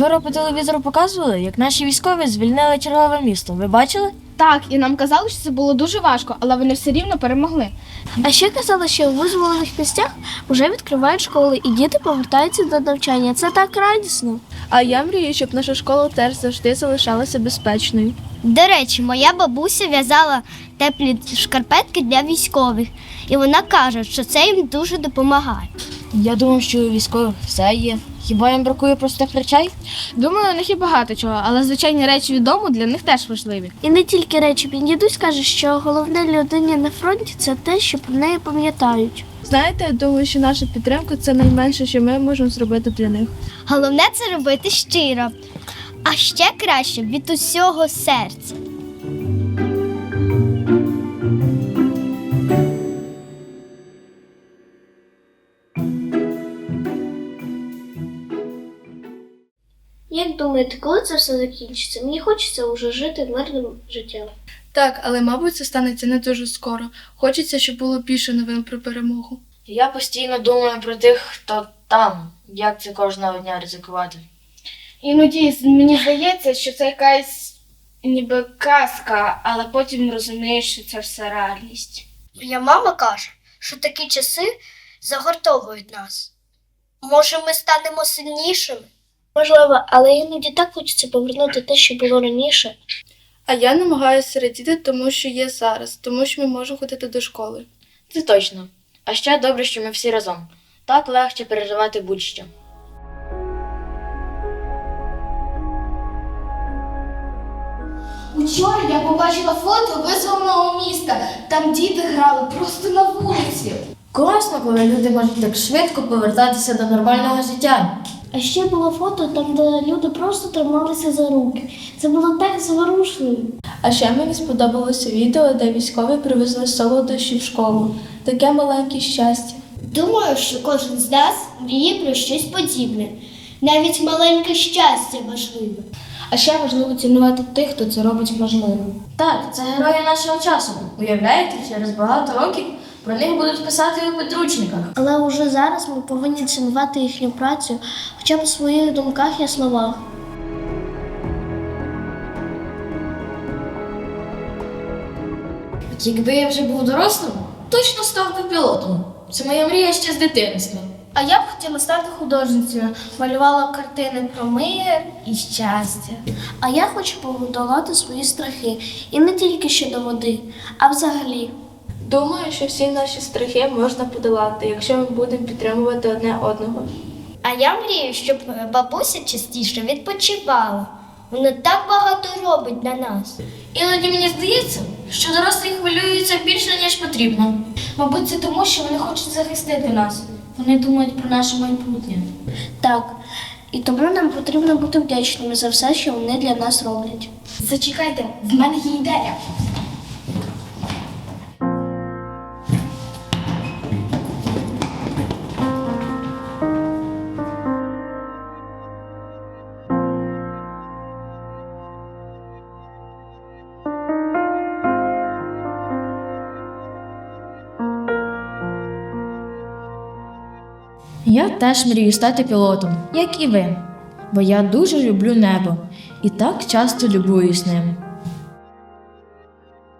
Вчора по телевізору показували, як наші військові звільнили чергове місто. Ви бачили? Так, і нам казали, що це було дуже важко, але вони все рівно перемогли. А ще казали, що в визволених місцях вже відкривають школи, і діти повертаються до навчання. Це так радісно. А я мрію, щоб наша школа теж завжди залишалася безпечною. До речі, моя бабуся в'язала теплі шкарпетки для військових, і вона каже, що це їм дуже допомагає. Я думав, що у військових все є. Хіба їм бракує простих речей? Думаю, у них є багато чого, але звичайні речі від дому для них теж важливі. І не тільки речі. Мій дідусь каже, що головне людині на фронті це те, що про неї пам'ятають. Знаєте, я думаю, що наша підтримка це найменше, що ми можемо зробити для них. Головне це робити щиро, а ще краще від усього серця. Думаєте, коли це все закінчиться? Мені хочеться вже жити мирним життям. Так, але мабуть це станеться не дуже скоро. Хочеться, щоб було більше новин про перемогу. Я постійно думаю про тих, хто там, як це кожного дня ризикувати. Іноді мені здається, що це якась ніби казка, але потім розумієш, що це все реальність. Моя мама каже, що такі часи загортовують нас. Може, ми станемо сильнішими? Можливо, але іноді так хочеться повернути те, що було раніше. А я намагаюся радіти тому, що є зараз, тому що ми можемо ходити до школи. Це точно. А ще добре, що ми всі разом. Так легше переживати будь-що. Учора я побачила фото визвольного міста. Там діти грали просто на вулиці. Класно, коли люди можуть так швидко повертатися до нормального життя. А ще було фото там, де люди просто трималися за руки. Це було так зворушливо. А ще мені сподобалося відео, де військові привезли солодощі в школу. Таке маленьке щастя. Думаю, що кожен з нас мріє про щось подібне. Навіть маленьке щастя важливе. А ще важливо цінувати тих, хто це робить можливим. Так, це герої нашого часу. Уявляєте, через багато років про них будуть писати у підручниках. Але уже зараз ми повинні цінувати їхню працю, хоча б в своїх думках і словах. Якби я вже був дорослим, точно став би пілотом. Це моя мрія ще з дитинства. А я б хотіла стати художницею, малювала картини про мир і щастя. А я хочу подолати свої страхи. І не тільки щодо води, а взагалі. Думаю, що всі наші страхи можна подолати, якщо ми будемо підтримувати одне одного. А я мрію, щоб бабуся частіше відпочивала. Вона так багато робить для нас. Іноді мені здається, що дорослі хвилюються більше, ніж потрібно. Мабуть, це тому, що вони хочуть захистити нас. Вони думають про наше майбутнє. Так. І тому нам потрібно бути вдячними за все, що вони для нас роблять. Зачекайте, в мене є ідея. Теж мрію стати пілотом, як і ви, бо я дуже люблю небо і так часто любуюсь ним.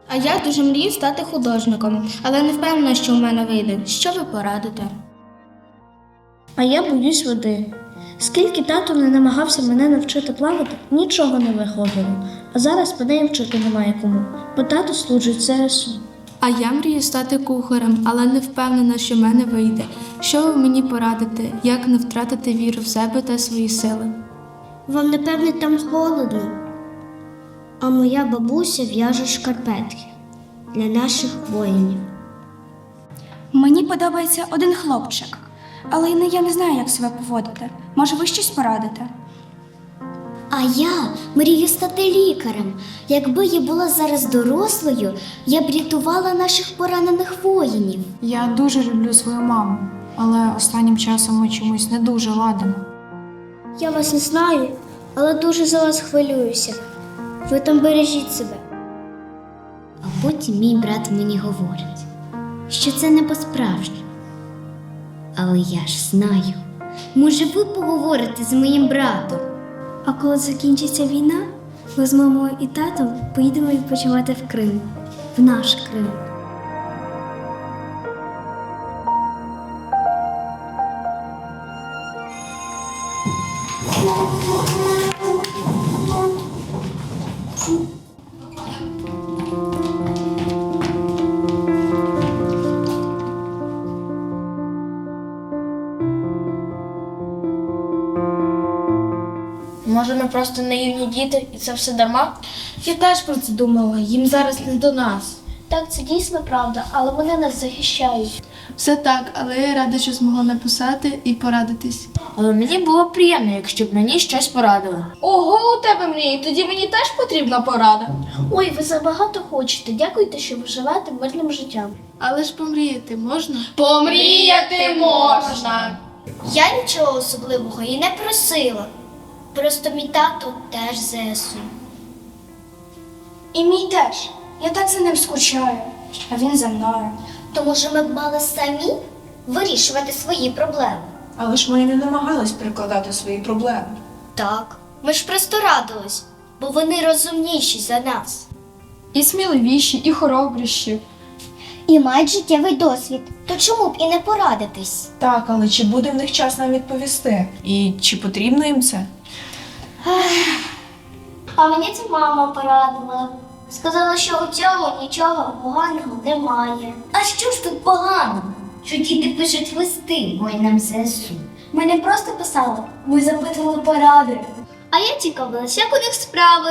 А я дуже мрію стати художником, але не впевнена, що у мене вийде. Що ви порадите? А я боюсь води. Скільки тато не намагався мене навчити плавати, нічого не виходило. А зараз мене і вчити немає кому, бо тато служить ЗСУ. А я мрію стати кухарем, але не впевнена, що в мене вийде. Що ви мені порадите, як не втратити віру в себе та свої сили? Вам, напевне, там холодно. А моя бабуся в'яже шкарпетки для наших воїнів. Мені подобається один хлопчик, але не- я не знаю, як себе поводити. Може, ви щось порадите? А я мрію стати лікарем. Якби я була зараз дорослою, я б рятувала наших поранених воїнів. Я дуже люблю свою маму, але останнім часом ми чомусь не дуже ладимо. Я вас не знаю, але дуже за вас хвилююся. Ви там бережіть себе. А потім мій брат мені говорить, що це не по-справжньому. Але я ж знаю. Може, ви поговорите з моїм братом? А коли закінчиться війна, ми з мамою і татом поїдемо відпочивати в Крим, в наш Крим. Thank ми просто наївні діти і це все дарма? Я теж про це думала, їм зараз не до нас. Так, це дійсно правда, але вони нас захищають. Все так, але я рада, що змогла написати і порадитись. Але мені було б приємно, якщо б мені щось порадили. Ого, у тебе мрії, тоді мені теж потрібна порада. Ой, ви забагато хочете. Дякуйте, що ви живете мирним життям. Але ж помріяти можна? Помріяти можна. Я нічого особливого і не просила. Просто мій тато теж ЗСУ. І мій теж. Я так за ним скучаю, а він за мною. То може ми б мали самі вирішувати свої проблеми? Але ж ми не намагались перекладати свої проблеми. Так, ми ж просто радились, бо вони розумніші за нас. І сміливіші, і хоробріші. І мають життєвий досвід. То чому б і не порадитись? Так, але чи буде в них час нам відповісти? І чи потрібно їм це? А мені це мама порадила. Сказала, що у цьому нічого поганого немає. А що ж тут поганого? Що діти пишуть листи воїнам ЗСУ. Ми не просто писали, ми запитували поради. А я цікавилась, як у них справи.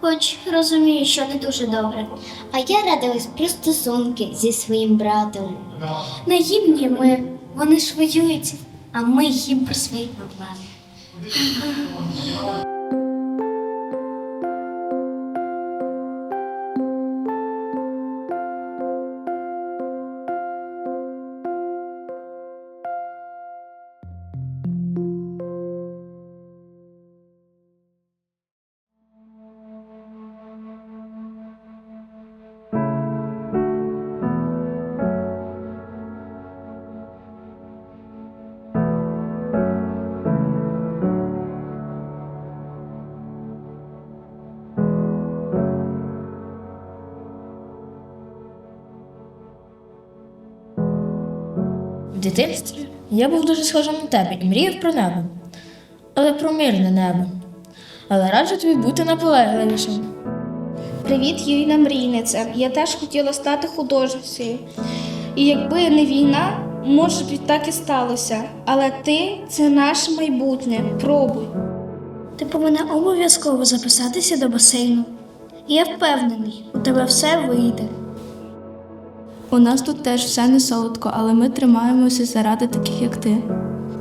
Хоч розумію, що не дуже добре. А я радилась про стосунки зі своїм братом. Наївні ми, вони ж воюють, а ми їм про свої проблеми. 本当に。В дитинстві я був дуже схожим на тебе і мріяв про небо. Але про мирне небо. Але раджу тобі бути наполегливішим. Привіт, Юріна мрійниця. Я теж хотіла стати художницею. І якби не війна, може б так і сталося. Але ти це наше майбутнє. Пробуй. Ти повинна обов'язково записатися до басейну. Я впевнений, у тебе все вийде. У нас тут теж все не солодко, але ми тримаємося заради таких, як ти.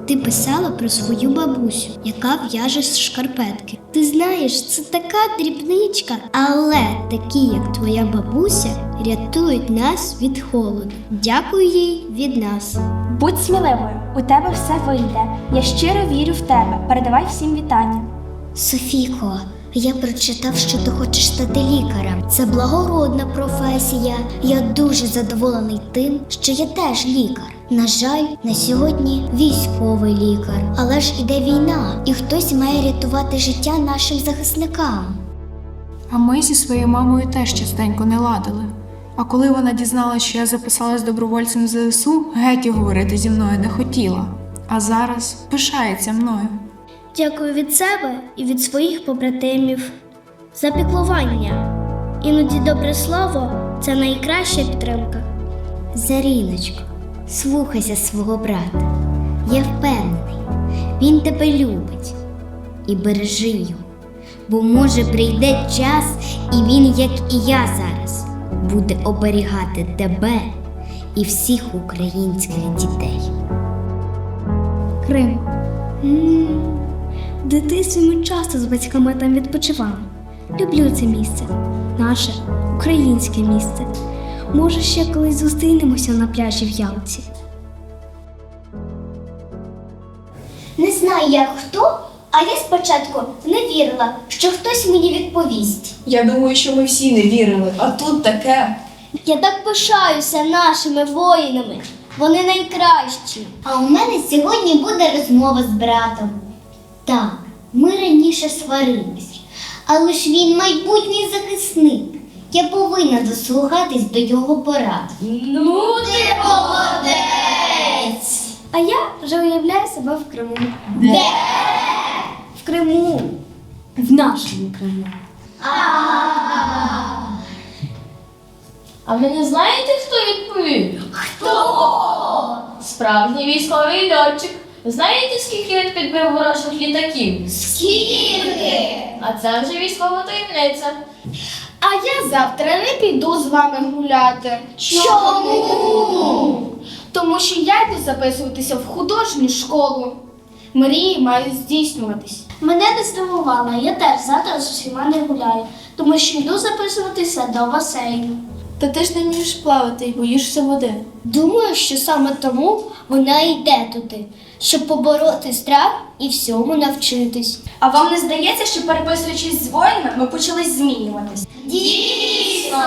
Ти писала про свою бабусю, яка в'яже з шкарпетки. Ти знаєш, це така дрібничка, але такі, як твоя бабуся, рятують нас від холоду. Дякую їй від нас. Будь сміливою, у тебе все вийде. Я щиро вірю в тебе. Передавай всім вітання. Софіко, я прочитав, що ти хочеш стати лікарем. Це благородна професія. Я дуже задоволений тим, що я теж лікар. На жаль, на сьогодні військовий лікар, але ж іде війна, і хтось має рятувати життя нашим захисникам. А ми зі своєю мамою теж частенько не ладили. А коли вона дізналася, що я записалась добровольцем в ЗСУ, геть і говорити зі мною не хотіла. А зараз пишається мною. Дякую від себе і від своїх побратимів за піклування. Іноді добре слово це найкраща підтримка. Заріночко, слухайся свого брата. Я впевнений, він тебе любить і бережи його, бо може прийде час, і він, як і я зараз, буде оберігати тебе і всіх українських дітей. Крим. В дитинстві ми часто з батьками там відпочивали. Люблю це місце, наше українське місце. Може, ще колись зустрінемося на пляжі в Ялті. Не знаю, як хто, а я спочатку не вірила, що хтось мені відповість. Я думаю, що ми всі не вірили, а тут таке. Я так пишаюся нашими воїнами. Вони найкращі. А у мене сьогодні буде розмова з братом. Так, Ми раніше сварились, але ж він майбутній захисник. Я повинна дослухатись до його порад. Ну ти молодець! А я вже уявляю себе в Криму. Де? В Криму. В нашому Криму. А ви не знаєте, хто відповів? Хто? Справжній військовий льотчик. Знаєте, скільки він підбив ворожих літаків? Скільки? А це вже військова таємниця. А я завтра не піду з вами гуляти. Чому? Тому що я йду записуватися в художню школу. Мрії мають здійснюватись. Мене не здивувало, я теж завтра з усіма не гуляю, тому що йду записуватися до басейну. Та ти ж не вмієш плавати і боїшся води. Думаю, що саме тому вона йде туди, щоб побороти страх і всьому навчитись. А вам не здається, що переписуючись з воїнами, ми почали змінюватись? Дійсно!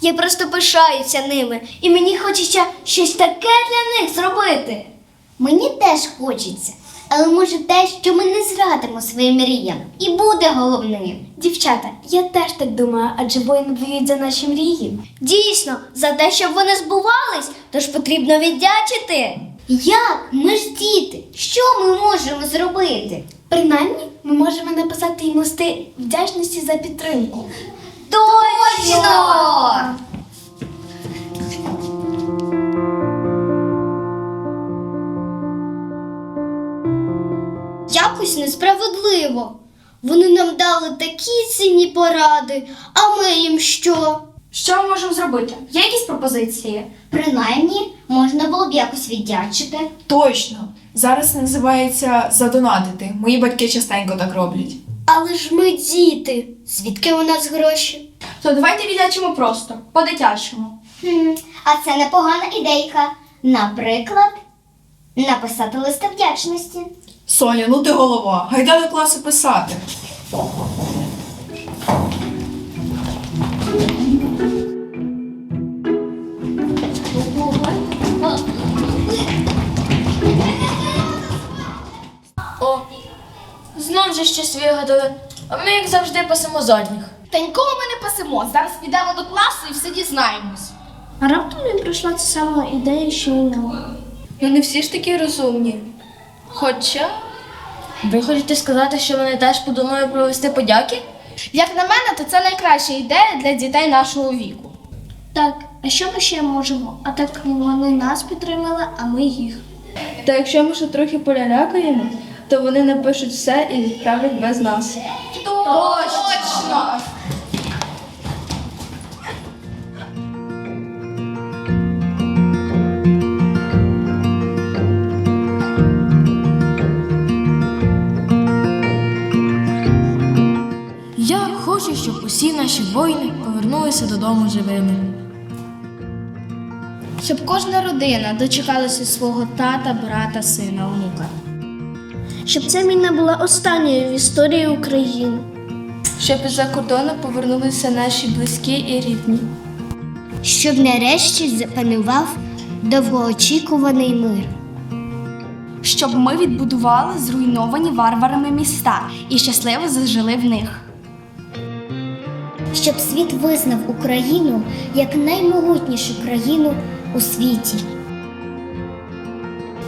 Я просто пишаюся ними, і мені хочеться щось таке для них зробити. Мені теж хочеться, але може те, що ми не зрадимо своїм мріям, і буде головним. Дівчата, я теж так думаю, адже воїни воюють за наші мрії. Дійсно, за те, щоб вони збувались, тож потрібно віддячити. Як? Ми ж діти. Що ми можемо зробити? Принаймні, ми можемо написати їм листи вдячності за підтримку. Точно! Якось несправедливо. Вони нам дали такі цінні поради, а ми їм що? Що ми можемо зробити? Є якісь пропозиції? Принаймні, можна було б якось віддячити. Точно. Зараз називається задонатити. Мої батьки частенько так роблять. Але ж ми діти. Звідки у нас гроші? То давайте віддячимо просто, по-дитячому. Хм, а це непогана ідейка. Наприклад, написати листа вдячності. Соня, ну ти голова, гайда до класу писати. О, знов же щось вигадали. А ми, як завжди, пасемо задніх. Та нікого ми не пасемо. Зараз підемо до класу і все дізнаємось. А раптом їм прийшла ця сама ідея, що і нам. Ну не всі ж такі розумні. Хоча Ви хочете сказати, що вони теж подумали про листи подяки? Як на мене, то це найкраща ідея для дітей нашого віку. Так, а що ми ще можемо? А так вони нас підтримали, а ми їх. Та якщо ми ще трохи полялякаємо, то вони напишуть все і відправлять без нас. Точно! Щоб усі наші воїни повернулися додому живими. Щоб кожна родина дочекалася свого тата, брата, сина, онука. Щоб ця війна була останньою в історії України. Щоб із-за кордону повернулися наші близькі і рідні. Щоб нарешті запанував довгоочікуваний мир. Щоб ми відбудували зруйновані варварами міста і щасливо зажили в них. Щоб світ визнав Україну як наймогутнішу країну у світі.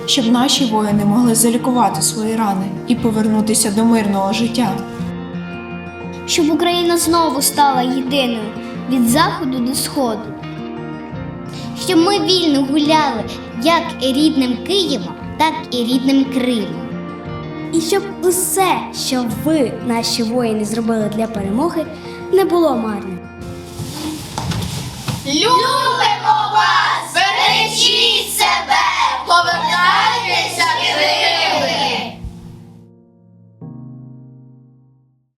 Щоб наші воїни могли залікувати свої рани і повернутися до мирного життя. Щоб Україна знову стала єдиною від заходу до сходу. Щоб ми вільно гуляли як і рідним Києвом, так і рідним Кримом. І щоб усе, що ви, наші воїни, зробили для перемоги, не було марним. Любимо вас!